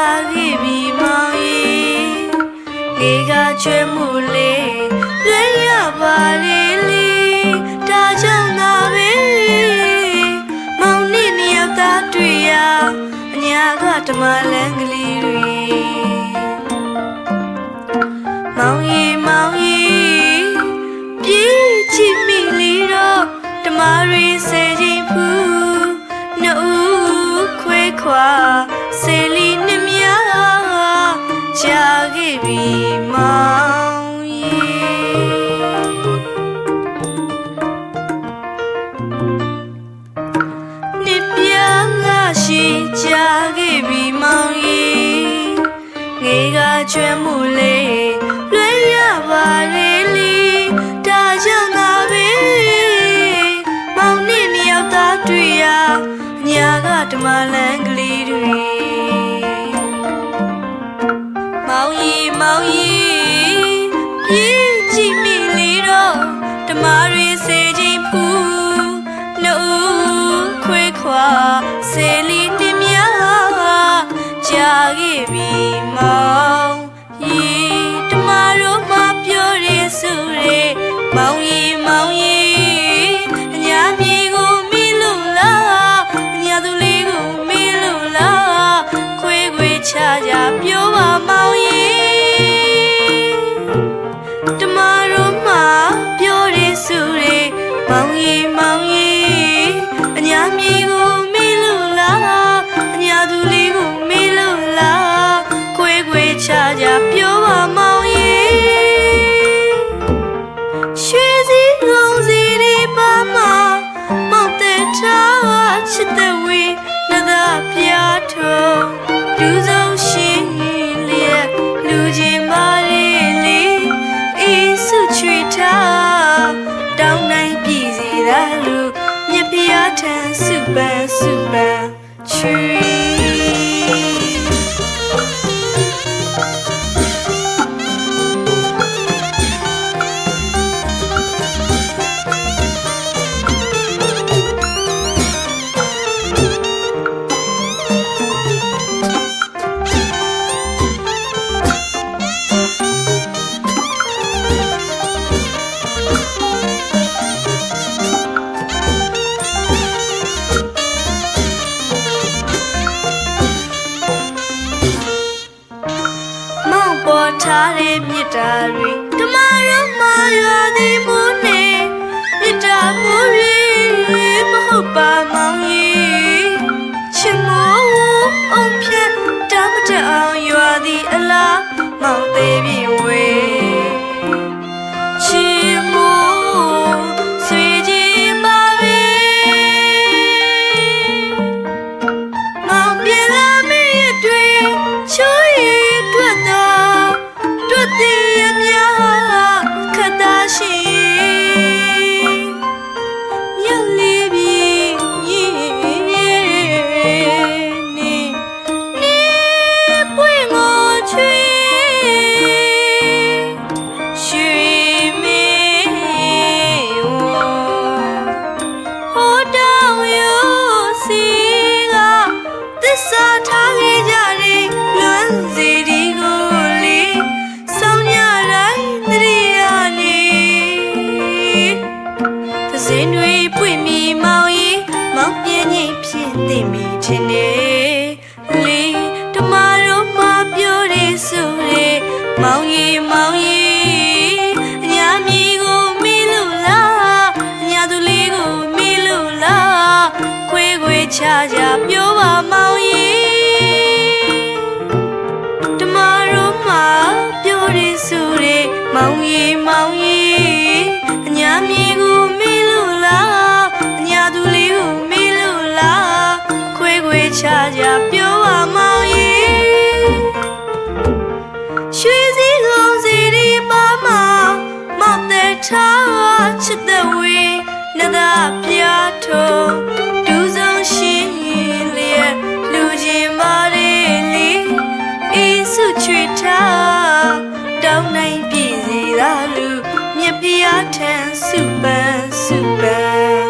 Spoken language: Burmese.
ခဲ့ပြီမောင်ရေလေကချွဲမှုလေးလွဲရပါလေလေဒါကြောင့်သာပဲမောင်နဲ့မြောက်သားတွေ့ရအညာကဓမ္မလန်ကလေးတွေ ကြခဲ့ပြီမောင်ကြီးငေကချွဲမှုလေးလွဲရပါလေလေဒါကြောင့်ငါပဲမောင်နဲ့မြောက်သားတွေ့ရညာကဓမ္မလန် ခဲ့ပြီမောင်ကြီးဓမ္မတို့မပြောရဆိုရဲမောင်ကြီးမောင်ကြီးအညာမြေကိုမီလို့လားအညာသူလေးကိုမီလို့လားခွဲခွဲချာချာပြောပါမောင်ကြီးတမတို့မှာပြောရစုရဲမောင်ရီမောင်ရီအညာမြေကိုမေးလို့လား ဒူးဆုံးရှိလျက်လူချင်းမာရီလေးအေးစုချွေထားတောင်းနိုင်ပြည်စီသာလူမြပြားထန်စုပန်းစုပန်းချွေ တဲ့မြစ်တာတွေဓမ္မရမရွာသည်မိုးနေမြစ်တာမိုးရီမဟုတ်ပါမောင်ကြီးချစ်မိုးအောင်ဖြတ်တမ်းမတအောင်ရွာသည်အလားမောင်သေးပြီ တင်ပြီထင်တယ်လေးဓမ္မတို့မပြောရဆိုရဲမောင်ရီမောင်ရီအညာမီကိုမီလို့လားအညာသူလေးကိုမီလို့လားခွေခွေချာချာပြောပါမောင်ရီဓမ္မတို့မပြောရဆိုရဲမောင်ရီမောင်ရီအညာမီကိုမီ ခွေချာချာပြောပါမောင်ရီရွှေစည်းလုံးစီဒီပါမမောက်တဲ့ထားချစ်တဲ့ဝေနသာပြားထုံးဒူးဆုံးရှိလျက်လူချင်းမာရီလီအေးစုချွေထားတောင်းနိုင်ပြည်စီသာလူမြက်ပြားထန်စုပန်းစုပန်း